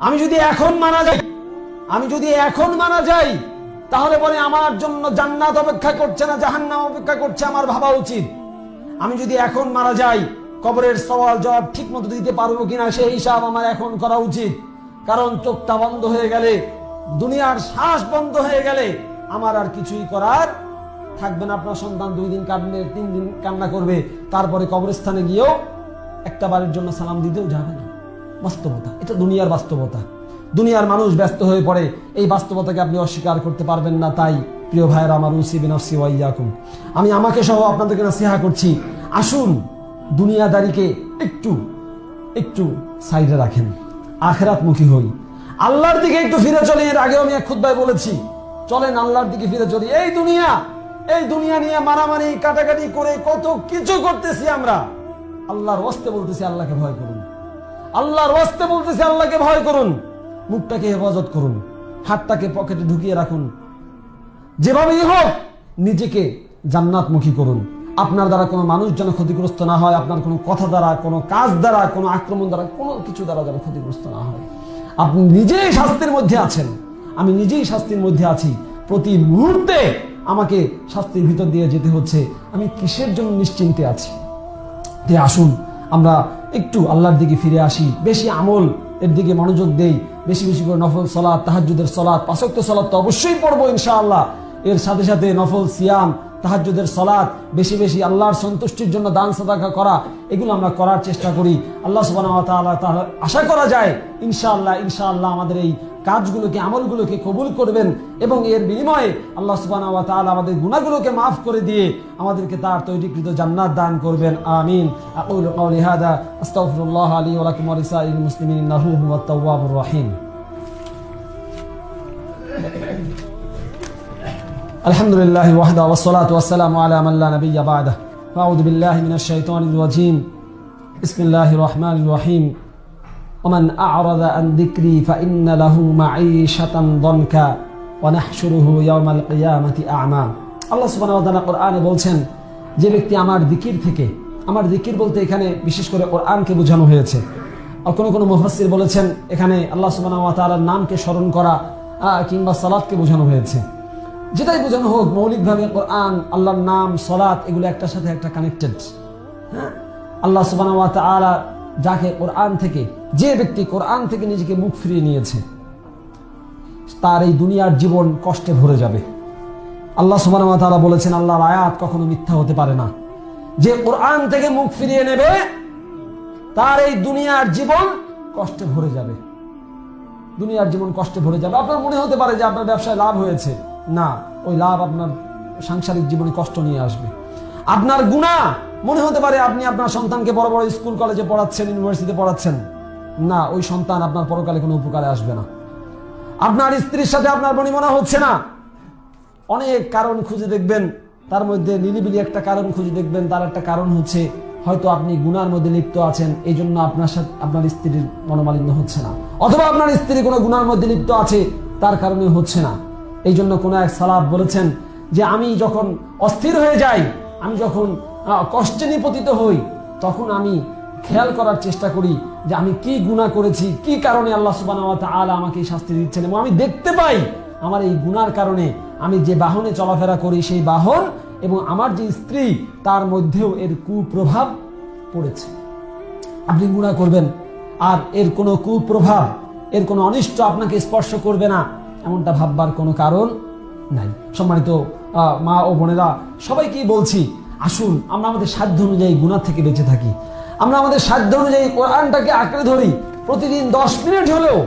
আমি যদি এখন মারা যাই, আমি যদি এখন মারা যাই, তাহলে পরে আমার জন্য জান্নাত অপেক্ষা করছে না, জাহান্নাম অপেক্ষা করছে আমার ভাবা উচিত। আমি যদি এখন মারা যাই, কবরের সওয়াল জবাব ঠিক মতো দিতে পারব কিনা সেই হিসাব আমার এখন করা উচিত। কারণ চোখটা বন্ধ হয়ে গেলে, দুনিয়ার শ্বাস বন্ধ হয়ে গেলে আমার আর কিছুই করার থাকবে না। আপনার সন্তান দুই দিন কাঁদবে তিন দিন কান্না করবে, তারপরে কবরস্থানে গিয়েও একটা বারের জন্য সালাম দিতেও যাবে না। বাস্তবতা। এটা দুনিয়ার বাস্তবতা। দুনিয়ার মানুষ ব্যস্ত হয়ে পড়ে, এই বাস্তবতাকে আপনি অস্বীকার করতে পারবেন না তাই, প্রিয় ভাইয়ের, আমার উসিবিন ওয়াইয়াকুম আমি আমাকে সহ আপনাদেরকে নাসিহা করছি, আসুন দুনিয়াদারিকে একটু একটু সাইডে রাখেন। আখেরাত মুখী হই। আল্লাহর দিকে একটু ফিরে চলি এর আগেও আমি এক খুদ্ায় বলেছি, চলেন আল্লাহর দিকে ফিরে চলি। এই দুনিয়া এই দুনিয়া নিয়ে মারামারি, কাটাকাটি করে কত কিছু করতেছি আমরা। আল্লাহর ওয়াস্তে বলতেছি, আল্লাহকে ভয় করুন আল্লাহর ওয়াস্তে বলতেছি, আল্লাহকে ভয় করুন। মুখটাকে হেফাজত করুন, হাতটাকে পকেটে ঢুকিয়ে রাখুন। যেভাবেই হোক, নিজেকে জান্নাতমুখী করুন। আপনার দ্বারা কোনো মানুষ যেন ক্ষতিগ্রস্ত না হয়, আপনার কোনো কথা দ্বারা, কোনো কাজ দ্বারা, কোনো আক্রমণ দ্বারা, কোনো কিছু দ্বারা যেন ক্ষতিগ্রস্ত না হয়। আপনি নিজেই শাস্তির মধ্যে আছেন। আমি নিজেই শাস্তির মধ্যে আছি। প্রতি মুহূর্তে আমাকে শাস্তির ভিতর দিয়ে যেতে হচ্ছে। আমি কিসের জন্য নিশ্চিন্তে আছি? তে আসুন আমরা একটু আল্লাহর দিকে ফিরে আসি। বেশি আমল এর দিকে মনোযোগ দেই। বেশি বেশি করে নফল সলাৎ তাহাজুদের সলাৎ পাশক্ত সলাৎ তো অবশ্যই পড়ব ইনশাআল্লাহ। এর সাথে সাথে নফল সিয়াম তাহাজুদের সলাৎ বেশি বেশি আল্লাহর সন্তুষ্টির জন্য দান, সাদাকা করা, এগুলো আমরা করার চেষ্টা করি। আল্লাহ তাহলে আশা করা যায়, ইনশাআল্লাহ ইনশাআল্লাহ আমাদের এই কাজগুলোকে, আমলগুলোকে কবুল করবেন এবং এর বিনিময়ে আল্লাহ সুবানা তাল আমাদের গুণাগুলোকে মাফ করে দিয়ে আমাদেরকে তার তৈরিকৃত জান্নাত দান করবেন। আমিন। আকুল কাউলি হাদা, আস্তাগফিরুল্লাহ আলী রহিম। আলহামদুলিল্লাহ ওয়াহদা ওয়া সলাতু ওয়া সালামু আলা মান লা নাবিয়্যা বা'দা আউযু বিল্লাহি মিনাশ রহিম। ومن أعرض عن ذكري فإن له معيشة ضنكا ونحشره يوم القيامة أعمى আল্লাহ সুবহানাহু ওয়া তাআলা কোরআনে বলছেন যে ব্যক্তি আমার দিকির থেকে আমার দিকির বলতে এখানে বিশেষ করে কোরআনকে বোঝানো হয়েছে আর কোনো কোনো মুফাসসির বলেছেন এখানে আল্লাহ সুবহানাহু ওয়া তাআলার নামকে স্মরণ করা আহ, কিংবা সালাতকে বোঝানো হয়েছে যেটাই বোঝানো হোক মৌলিকভাবে কোরআন আল্লাহর নাম সলাৎ এগুলো একটার সাথে একটা কানেক্টেড হ্যাঁ আল্লাহ সুবহানাহু ওয়া তাআলা যাকে কোরআন থেকে, যে ব্যক্তি কোরআন থেকে নিজেকে মুখ ফিরিয়ে নিয়েছে, তার এই দুনিয়ার জীবন কষ্টে ভরে যাবে। আল্লাহ ওয়া তাআলা বলেছেন, আল্লাহর আয়াত কখনো মিথ্যা হতে পারে না। যে কোরআন থেকে মুখ ফিরিয়ে নেবে, তার এই দুনিয়ার জীবন কষ্টে ভরে যাবে। দুনিয়ার জীবন কষ্টে ভরে যাবে। আপনার মনে হতে পারে যে আপনার ব্যবসায় লাভ হয়েছে। না, ওই লাভ আপনার সাংসারিক জীবনে কষ্ট নিয়ে আসবে। আপনার গুণা মনে হতে পারে আপনি আপনার সন্তানকে বড় বড় স্কুল, কলেজে পড়াচ্ছেন, ইউনিভার্সিটিতে পড়াচ্ছেন। না, ওই সন্তান আপনার পরকালে কোনো উপকারে আসবে না। আপনার স্ত্রীর সাথে আপনার বনিমনা হচ্ছে না। অনেক কারণ খুঁজে দেখবেন, তার মধ্যে নিলিবিলি একটা কারণ খুঁজে দেখবেন, তার একটা কারণ হচ্ছে হয়তো আপনি গুনার মধ্যে লিপ্ত আছেন এই জন্য আপনার সাথে, আপনার স্ত্রীর মনোমালিন্য হচ্ছে না। অথবা আপনার স্ত্রী কোনো গুনার মধ্যে লিপ্ত আছে, তার কারণে হচ্ছে না। এই জন্য কোনো এক সালাব বলেছেন যে, আমি যখন অস্থির হয়ে যাই, আমি যখন কষ্টে নিপতিত হই, তখন আমি খেয়াল করার চেষ্টা করি যে আমি কি গুনাহ করেছি, কি কারণে আল্লাহ সুবহানাহু ওয়া তাআলা আমাকে শাস্তি দিচ্ছেন এবং আমি দেখতে পাই আমার এই গুনার কারণে আমি যে বাহনে চলাফেরা করি সেই বাহন এবং আমার যে স্ত্রী তার মধ্যেও এর কুপ্রভাব পড়েছে। আপনি গুণা করবেন আর এর কোনো কুপ্রভাব, এর কোনো অনিষ্ট আপনাকে স্পর্শ করবে না, এমনটা ভাববার কোনো কারণ নাই। সম্মানিত মা ও বোনেরা, সবাইকেই বলছি আসুন, আমরা আমাদের সাধ্য অনুযায়ী গুণার থেকে বেঁচে থাকি। আমরা আমাদের সাধ্য অনুযায়ী কোরআনটাকে আঁকড়ে ধরি। প্রতিদিন দশ মিনিট হলেও,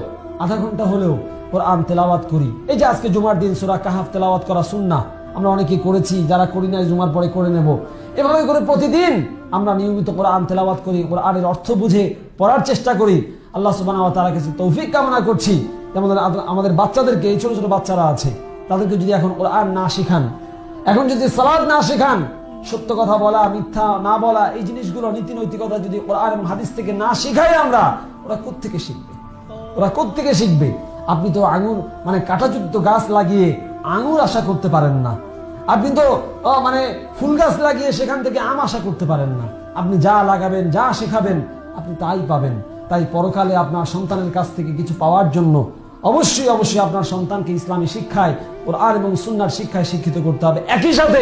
আধা ঘণ্টা হলেও কোরআন তেলাওয়াত করি। এই যে আজকে জুমার দিন, সুরা কাহাফ তেলাওয়াত করা সুন্না আমরা অনেকে করেছি, যারা করি না জুমার পরে করে নেব। এভাবে করে প্রতিদিন আমরা নিয়মিত কোরআন তেলাওয়াত করি, কোরআনের অর্থ বুঝে পড়ার চেষ্টা করি। আল্লাহ ওয়া তাআলা কাছে তৌফিক কামনা করছি। যেমন আমাদের বাচ্চাদেরকে, এই ছোট ছোট বাচ্চারা আছে, তাদেরকে যদি এখন কোরআন না শিখান, এখন যদি সালাদ না শেখান সত্য কথা বলা, মিথ্যা না বলা, এই জিনিসগুলো নীতি নৈতিকতা যদি কোরআন এবং হাদিস থেকে না শিখাই আমরা, ওরা কোত্থেকে শিখবে? ওরা কোত্থেকে শিখবে? আপনি তো আঙুর মানে কাঁটাযুক্ত গাছ লাগিয়ে আঙুর আশা করতে পারেন না। আপনি তো মানে ফুল গাছ লাগিয়ে সেখান থেকে আম আশা করতে পারেন না। আপনি যা লাগাবেন, যা শেখাবেন, আপনি তাই পাবেন। তাই পরকালে আপনার সন্তানের কাছ থেকে কিছু পাওয়ার জন্য অবশ্যই অবশ্যই আপনার সন্তানকে ইসলামী শিক্ষায় ওর আর এবং সুন্নার শিক্ষায় শিক্ষিত করতে হবে। একই সাথে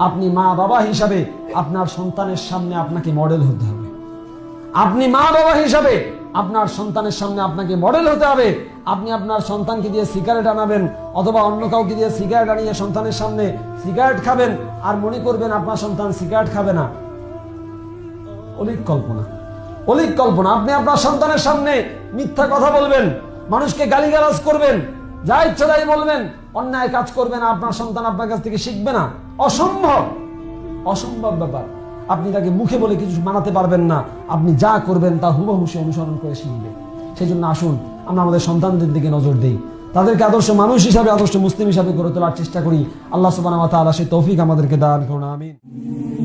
আপনি মা বাবা হিসাবে আপনার সন্তানের সামনে আপনাকে মডেল হতে হবে। আপনি মা বাবা হিসাবে আপনার সন্তানের সামনে আপনাকে মডেল হতে হবে। আপনি আপনার সন্তানকে দিয়ে সিগারেট আনাবেন অথবা অন্য কাউকে দিয়ে সিগারেট আনিয়ে সন্তানের সামনে সিগারেট খাবেন আর মনে করবেন আপনার সন্তান সিগারেট খাবে না। অলিক কল্পনা। অলিক কল্পনা। আপনি আপনার সন্তানের সামনে মিথ্যা কথা বলবেন, মানুষকে গালিগালাজ করবেন, যা ইচ্ছা তাই বলবেন, অন্যায় কাজ করবেন আপনার সন্তান আপনার কাছ থেকে শিখবে না। অসম্ভব। অসম্ভব ব্যাপার। আপনি তাকে মুখে বলে কিছু মানাতে পারবেন না। আপনি যা করবেন তা হুবহু সে অনুসরণ করে শিখবে। সেই জন্য আসুন, আমরা আমাদের সন্তানদের দিকে নজর দিই। তাদেরকে আদর্শ মানুষ হিসাবে, আদর্শ মুসলিম হিসাবে গড়ে তোলার চেষ্টা করি। আল্লাহ সুবাহ সে তৌফিক আমাদেরকে দান করুন, আমিন।